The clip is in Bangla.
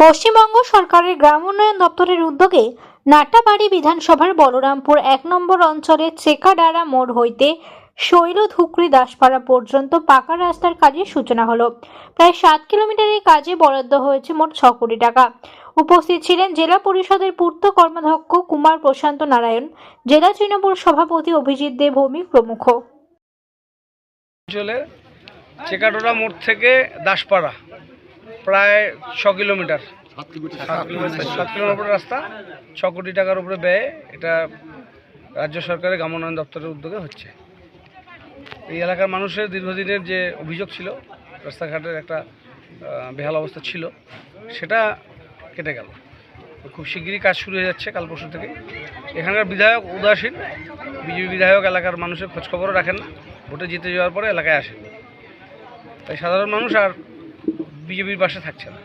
পশ্চিমবঙ্গ সরকারের গ্রাম উন্নয়ন দপ্তরের উদ্যোগে নাটাবাড়ি বিধানসভার বলরামপুর এক নম্বর অঞ্চলের চেকাডারা মোড় হইতে শৈল ধুকরি দাসপাড়া পর্যন্ত পাকা রাস্তার কাজের সূচনা হলো। প্রায় সাত কিলোমিটার এই কাজে বরাদ্দ হয়েছে মোট ছ কোটি টাকা। উপস্থিত ছিলেন জেলা পরিষদের পূর্ত কর্মাধ্যক্ষ কুমার প্রশান্ত নারায়ণ, জেলা তৃণমূল সভাপতি অভিজিৎ দেব ভৌমিক প্রমুখ। চেকাডোরা মোড় থেকে দাসপাড়া প্রায় ছ কিলোমিটার। সাত কিলোমিটার, সাত রাস্তা, ছ কোটি টাকার উপরে ব্যয়ে এটা রাজ্য সরকারের গ্রাম উন্নয়ন দপ্তরের উদ্যোগে হচ্ছে। এই এলাকার মানুষের দীর্ঘদিনের যে অভিযোগ ছিল, রাস্তাঘাটের একটা বেহাল অবস্থা ছিল, সেটা কেটে গেল। খুব শিগগিরই কাজ শুরু হয়ে যাচ্ছে কাল পরশু থেকে। এখানকার বিধায়ক উদাসীন, বিজেপি বিধায়ক এলাকার মানুষের খোঁজখবরও রাখেন না, ভোটে জিতে যাওয়ার পরে এলাকায় আসেন। তাই সাধারণ মানুষ আর বিজেপির বাসা থাকছে না।